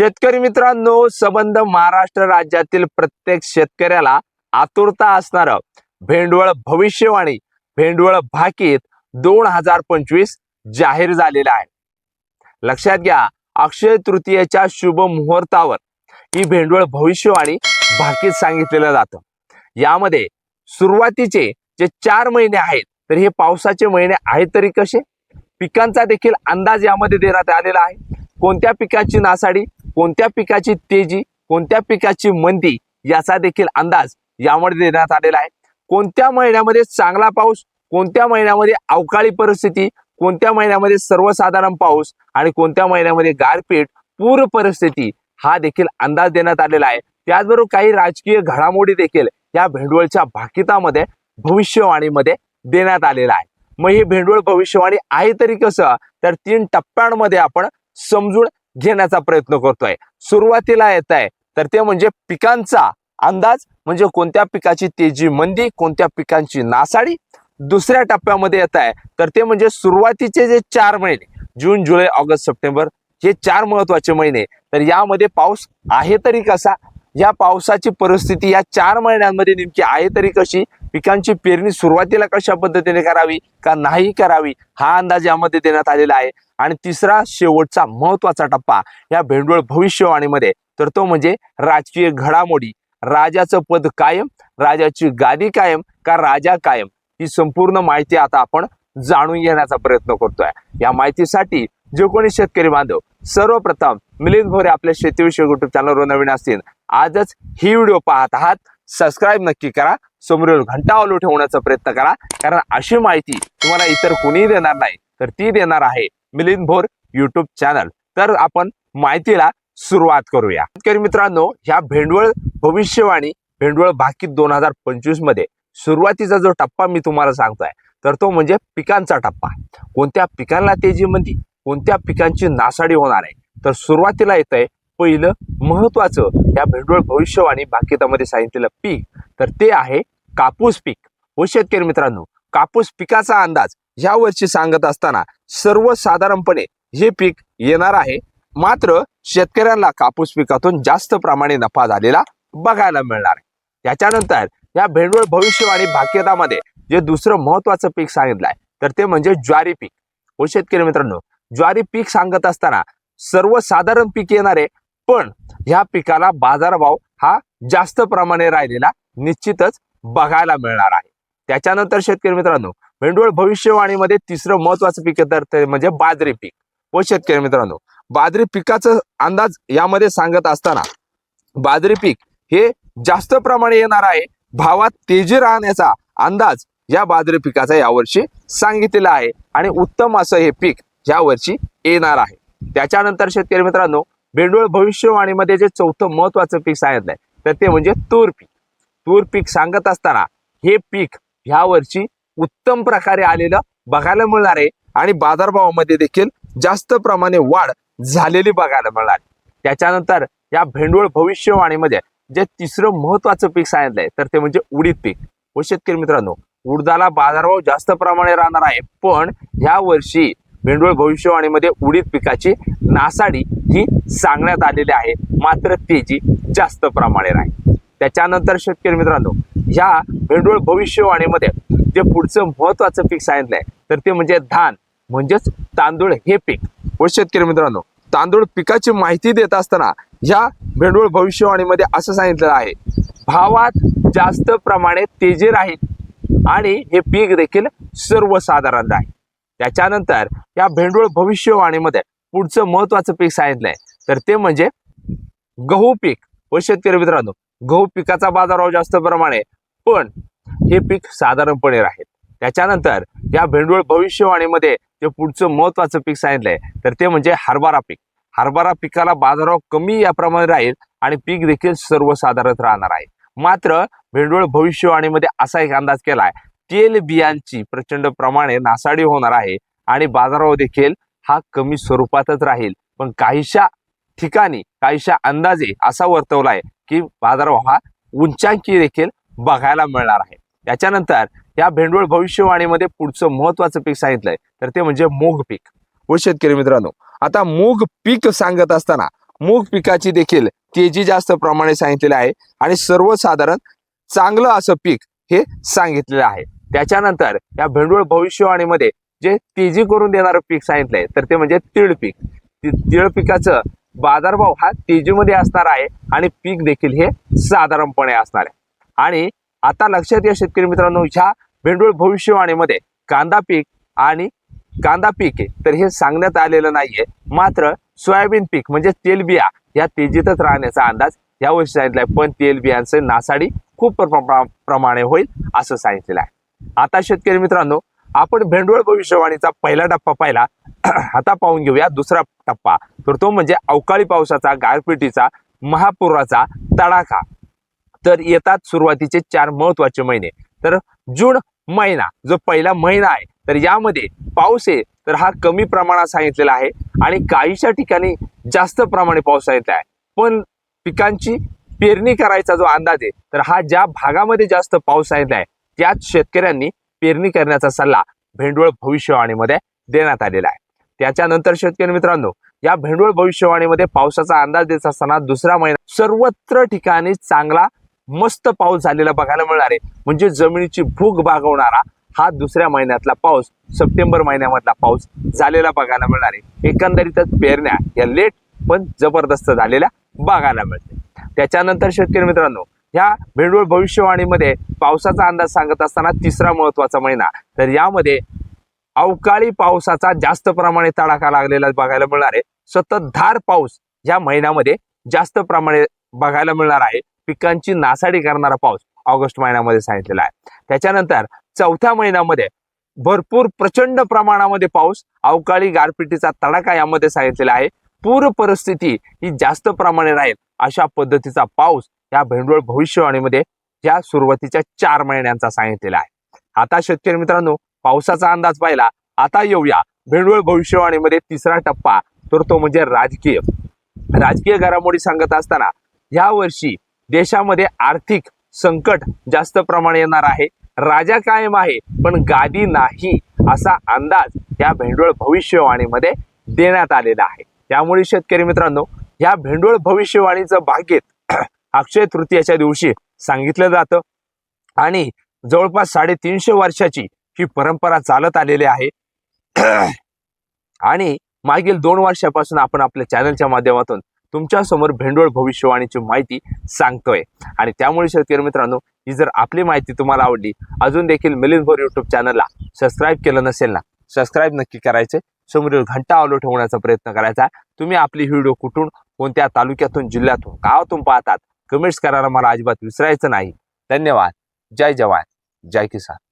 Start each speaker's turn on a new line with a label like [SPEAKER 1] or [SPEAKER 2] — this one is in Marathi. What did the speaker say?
[SPEAKER 1] शेतकरी मित्रांनो संबंध महाराष्ट्र राज्यातील प्रत्येक शेतकऱ्याला आतुरता असणार भेंडवळ भविष्यवाणी भेंडवळ भाकीत दोन हजार पंचवीस जाहीर झालेला आहे. लक्षात घ्या अक्षय तृतीयेच्या शुभ मुहूर्तावर ही भेंडवळ भविष्यवाणी भाकीत सांगितलेलं जातं. यामध्ये सुरुवातीचे जे चार महिने आहेत तर हे पावसाचे महिने आहेत तरी कसे? पिकांचा देखील अंदाज यामध्ये देण्यात आलेला आहे. कोणत्या पिकाची नासाडी? कोणत्या पिकाची तेजी कोणत्या पिकाची मंदी याचा देखील अंदाज यामध्ये देण्यात आलेला आहे. कोणत्या महिन्यामध्ये चांगला पाऊस कोणत्या महिन्यामध्ये अवकाळी परिस्थिती कोणत्या महिन्यामध्ये सर्वसाधारण पाऊस आणि कोणत्या महिन्यामध्ये गारपीट पूर परिस्थिती हा देखील अंदाज देण्यात आलेला आहे. त्याचबरोबर काही राजकीय घडामोडी देखील या भेंडवळच्या भाकितामध्ये भविष्यवाणीमध्ये देण्यात आलेला आहे. मग ही भेंडवळ भविष्यवाणी आहे तरी कसं? तर तीन टप्प्यांमध्ये आपण समजून घेण्याचा प्रयत्न करतोय. सुरुवातीला येत आहे तर ते म्हणजे पिकांचा अंदाज म्हणजे कोणत्या पिकाची तेजी मंदी कोणत्या पिकांची नासाडी दुसऱ्या टप्प्यामध्ये येत आहे तर ते म्हणजे सुरुवातीचे जे चार महिने जून जुलै ऑगस्ट सप्टेंबर हे चार महत्त्वाचे महिने. तर यामध्ये पाऊस आहे तरी कसा? या पावसाची परिस्थिती या चार महिन्यांमध्ये नेमकी आहे तरी कशी? पिकांची पेरणी सुरुवातीला कशा पद्धतीने करावी का नाही करावी हा अंदाज यामध्ये देण्यात आलेला आहे. आणि तिसरा शेवटचा महत्त्वाचा टप्पा या भेंडवळ भविष्यवाणीमध्ये तर तो म्हणजे राजकीय घडामोडी. राजाचं पद कायम राजाची गादी कायम का राजा कायम ही संपूर्ण माहिती आता आपण जाणून घेण्याचा प्रयत्न करतोय. या माहितीसाठी जे कोणी शेतकरी बांधव सर्वप्रथम मिलिंद भोरे आपल्या शेतीविषयी युट्यूब चॅनलवर नवीन असतील आजच ही व्हिडिओ पाहत आहात. सबस्क्राईब नक्की करा. समोरील घंटा ऑलो ठेवण्याचा प्रयत्न करा. कारण अशी माहिती तुम्हाला इतर कोणीही देणार नाही. तर ती देणार आहे मिलिंद भोर युट्यूब चॅनल तर आपण माहितीला सुरुवात करूया. शेतकरी मित्रांनो ह्या भेंडवळ भविष्यवाणी भेंडवळ भाकीत दोन हजार पंचवीसमध्ये सुरुवातीचा जो टप्पा मी तुम्हाला सांगतोय तर तो म्हणजे पिकांचा टप्पा. कोणत्या पिकांना तेजी म्हणती? कोणत्या पिकांची नासाडी होणार आहे? तर सुरुवातीला येत आहे पहिलं महत्वाचं या भेंडवळ भविष्यवाणी भाकितामध्ये सांगितलेलं पीक. तर ते आहे कापूस पीक. हो शेतकरी मित्रांनो कापूस पिकाचा अंदाज या वर्षी सांगत असताना सर्वसाधारणपणे हे पीक येणार आहे. मात्र शेतकऱ्यांना कापूस पिकातून जास्त प्रमाणे नफा झालेला बघायला मिळणार. आहे त्याच्यानंतर या भेंडवळ भविष्यवाणी भाग्यतामध्ये जे दुसरं महत्वाचं पीक सांगितलं आहे तर ते म्हणजे ज्वारी पीक. हो शेतकरी मित्रांनो ज्वारी पीक सांगत असताना सर्वसाधारण पीक येणार आहे. पण ह्या पिकाला बाजारभाव हा जास्त प्रमाणे राहिलेला निश्चितच बघायला मिळणार आहे. त्याच्यानंतर शेतकरी मित्रांनो भेंडवळ भविष्यवाणीमध्ये तिसरं महत्वाचं पीक तर ते म्हणजे बाजरी पीक. व शेतकरी मित्रांनो बाजरी पिकाचा अंदाज यामध्ये सांगत असताना बाजरी पीक हे जास्त प्रमाणे येणार आहे भावात तेजी राहण्याचा अंदाज या बाजरी पिकाचा यावर्षी सांगितलेला आहे. आणि उत्तम असं हे पीक यावर्षी येणार आहे. त्याच्यानंतर शेतकरी मित्रांनो भेंडोळ भविष्यवाणीमध्ये जे चौथं महत्वाचं पीक सांगितलंय तर ते म्हणजे तूर पीक. तूर पीक सांगत असताना हे पीक ह्या वर्षी उत्तम प्रकारे आलेलं बघायला मिळणार आहे आणि बाजारभावामध्ये देखील जास्त प्रमाणे वाढ झालेली बघायला मिळणार त्याच्यानंतर या भेंडोळ भविष्यवाणीमध्ये जे तिसरं महत्वाचं पीक सांगितलंय तर ते म्हणजे उडीद पीक. व शेतकरी मित्रांनो उडदाला बाजारभाव जास्त प्रमाणे राहणार आहे पण ह्या वर्षी भेंडवळ भविष्यवाणीमध्ये उडीद पिकाची नासाडी ही सांगण्यात आलेली आहे. मात्र तेजी जास्त प्रमाणे नाही. त्याच्यानंतर शेतकरी मित्रांनो ह्या भेंडवळ भविष्यवाणीमध्ये जे पुढचं महत्वाचं पीक सांगितलंय तर ते म्हणजे धान म्हणजेच तांदूळ हे पीक. व शेतकरी मित्रांनो तांदूळ पिकाची माहिती देत असताना ह्या भेंडवळ भविष्यवाणीमध्ये असं सांगितलेलं आहे. भावात जास्त प्रमाणे तेजी राहील आणि हे पीक देखील सर्वसाधारण राहील. त्याच्यानंतर या भेंडोळ भविष्यवाणीमध्ये पुढचं महत्वाचं पीक सांगितलंय तर ते म्हणजे गहू पीक. व शेतकरी मित्रांनो गहू पिकाचा बाजारभाव जास्त प्रमाणे पण हे पीक साधारणपणे राहील. त्याच्यानंतर या भेंडवळ भविष्यवाणीमध्ये जे पुढचं महत्वाचं पीक सांगितलंय तर ते म्हणजे हरभरा पीक. हरभरा पिकाला बाजारभाव कमी या प्रमाणे राहील आणि पीक देखील सर्वसाधारण राहणार आहे. मात्र भेंडवळ भविष्यवाणीमध्ये असा एक अंदाज केलाय तेल बियांची प्रचंड प्रमाणे नासाडी होणार आहे आणि बाजारभाव देखील हा कमी स्वरूपातच राहील. पण काहीशा ठिकाणी काहीशा अंदाजे असा वर्तवला आहे की बाजारभाव हा उंचांकी देखील बघायला मिळणार आहे. त्याच्यानंतर या भेंडवळ भविष्यवाणीमध्ये पुढचं महत्वाचं पीक सांगितलंय. तर ते म्हणजे मूग पीक. व शेतकरी मित्रांनो आता मूग पीक सांगत असताना मूग पिकाची देखील तेजी जास्त प्रमाणे सांगितलेली आहे आणि सर्वसाधारण चांगलं असं पीक हे सांगितलेलं आहे. त्याच्यानंतर या भेंडवळ भविष्यवाणीमध्ये जे तेजी करून देणारं पीक सांगितलंय तर ते म्हणजे तीळ पीक. तीळ पिकाचं बाजारभाव हा तेजीमध्ये असणार आहे आणि पीक देखील हे साधारणपणे असणार आहे. आणि आता लक्षात या शेतकरी मित्रांनो ह्या भेंडवळ भविष्यवाणीमध्ये कांदा पीक आणि कांदा पीक आहे तर हे सांगण्यात आलेलं नाहीये. मात्र सोयाबीन पीक म्हणजे तेलबिया या तेजीतच राहण्याचा अंदाज यावर्षी सांगितलाय. पण तेलबियांचे नासाडी खूप प्रमाणे होईल असं सांगितलेलं आहे. आता शेतकरी मित्रांनो आपण भेंडवळ भविष्यवाणीचा पहिला टप्पा पाहिला. आता पाहून घेऊया दुसरा टप्पा. तर तो म्हणजे अवकाळी पावसाचा गारपिटीचा महापुराचा तडाखा. तर येतात सुरुवातीचे चार महत्त्वाचे महिने. तर जून महिना जो पहिला महिना आहे तर यामध्ये पाऊस आहे तर हा कमी प्रमाणात सांगितलेला आहे. आणि काहीशा ठिकाणी जास्त प्रमाणे पाऊस सांगितला आहे. पण पिकांची पेरणी करायचा जो अंदाज आहे तर हा ज्या भागामध्ये जास्त पाऊस सांगितला आहे त्याच शेतकऱ्यांनी पेरणी करण्याचा सल्ला भेंडवळ भविष्यवाणीमध्ये देण्यात आलेला आहे. त्याच्यानंतर शेतकरी मित्रांनो या भेंडवळ भविष्यवाणीमध्ये पावसाचा अंदाज देत असताना दुसरा महिना सर्वत्र ठिकाणी चांगला मस्त पाऊस झालेला बघायला मिळणार आहे. म्हणजे जमिनीची भूक भागवणारा हा दुसऱ्या महिन्यातला पाऊस सप्टेंबर महिन्यामधला पाऊस झालेला बघायला मिळणार आहे. एकंदरीतच पेरण्या या लेट पण जबरदस्त झालेल्या बघायला मिळते त्याच्यानंतर शेतकरी मित्रांनो ह्या भेंडवळ भविष्यवाणीमध्ये पावसाचा अंदाज सांगत असताना तिसरा महत्त्वाचा महिना. तर यामध्ये अवकाळी पावसाचा जास्त प्रमाणे तडाखा लागलेला बघायला मिळणार आहे. सततधार पाऊस या महिन्यामध्ये जास्त प्रमाणे बघायला मिळणार आहे. पिकांची नासाडी करणारा पाऊस ऑगस्ट महिन्यामध्ये सांगितलेला आहे. त्याच्यानंतर चौथ्या महिन्यामध्ये भरपूर प्रचंड प्रमाणामध्ये पाऊस अवकाळी गारपिटीचा तडाखा यामध्ये सांगितलेला आहे. पूर परिस्थिती ही जास्त प्रमाणे राहील अशा पद्धतीचा पाऊस या भेंडवळ भविष्यवाणीमध्ये या सुरुवातीच्या चार महिन्यांचा सांगितलेला आहे. आता शेतकरी मित्रांनो पावसाचा अंदाज पाहिला आता येऊया. भेंडवळ भविष्यवाणीमध्ये तिसरा टप्पा तर तो म्हणजे राजकीय. राजकीय घडामोडी सांगत असताना या वर्षी देशामध्ये आर्थिक संकट जास्त प्रमाणे येणार आहे. राजा कायम आहे पण गादी नाही असा अंदाज या भेंडवळ भविष्यवाणीमध्ये देण्यात आलेला आहे. त्यामुळे शेतकरी मित्रांनो या भेंडवळ भविष्यवाणीचं भाग्येत अक्षय तृतीयाच्या दिवशी सांगितलं जातं. आणि जवळपास साडेतीनशे वर्षाची ही परंपरा चालत आलेली आहे. आणि मागील दोन वर्षापासून आपण आपल्या चॅनलच्या माध्यमातून तुमच्यासमोर भेंडोळ भविष्यवाणीची माहिती सांगतोय. आणि त्यामुळे शेतकरी मित्रांनो ही जर आपली माहिती तुम्हाला आवडली अजून देखील मिलिंद भोर युट्यूब चॅनलला सबस्क्राईब केलं नसेल ना सबस्क्राईब नक्की करायचे. समोरील घंटा आलो ठेवण्याचा प्रयत्न करायचा. तुम्ही आपली व्हिडिओ कुठून कोणत्या तालुक्यातून जिल्ह्यातून गावातून पाहतात कमेंट्स करायला मला अजिबात विसरायचं नाही. धन्यवाद. जय जवान. जय किसान.